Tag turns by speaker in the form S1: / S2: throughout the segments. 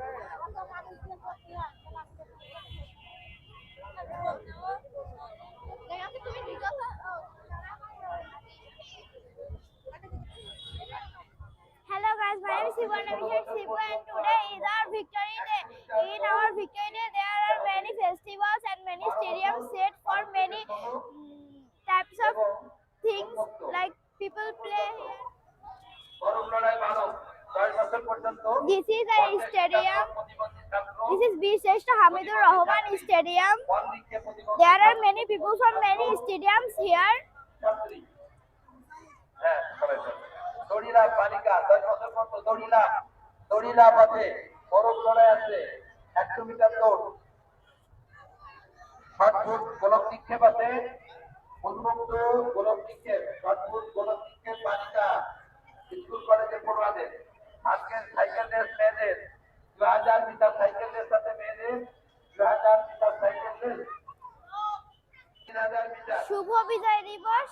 S1: Hello guys, my name is Sibu and I'm here and today is our victory day. In our victory day, there are many festivals and many stadiums set for many mm, types of things. Like people play here. This is a stadium. This is B. Shrestha Hamidur Rahman Stadium. There are many people from many stadiums here.
S2: দড়িলা বালিকা দশ বছর পর্যন্ত দড়িলা দড়িলা পথে বরফ লড়াই আছে একশো metre দৌড় ষট ফুট গোলক নিক্ষেপ আছে উন্মুক্ত গোলক নিক্ষেপ ষট ফুট গোলক নিক্ষেপ বালিকা স্কুল কলেজের পড়ুয়াদের আজকে সাইকেল রেস মেয়েদের দু হাজার মিটার সাইকেল রেস আছে মেয়েদের দু হাজার মিটার সাইকেল রেস তিন হাজার মিটার।
S1: শুভ বিজয় দিবস.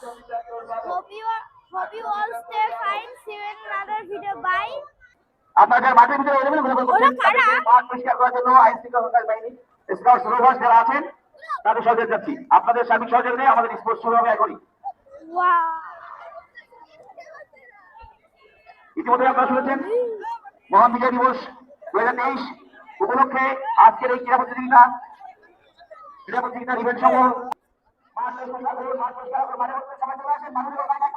S3: আপনাদের মাঠের ভিতরে? মাঠ পরিষ্কার করার জন্য আইন শৃঙ্খলা বাহিনী স্কাউট সুরভাস যারা আছেন তাদের সহযোগিতা যাচ্ছি আপনাদের সার্বিক সহযোগিতায় আমাদের স্পোর্টস শুরু হবে এখনই. ইতিমধ্যে আপনারা শুনেছেন মহান বিজয় দিবস। দু হাজার তেইশ উপলক্ষে আজকের এই ক্রীড়া প্রতিযোগিতা ক্রীড়া প্রতিযোগিতা ইভেন্ট সমূহ মাঠ পরিষ্কার করুন মাঠ আসেন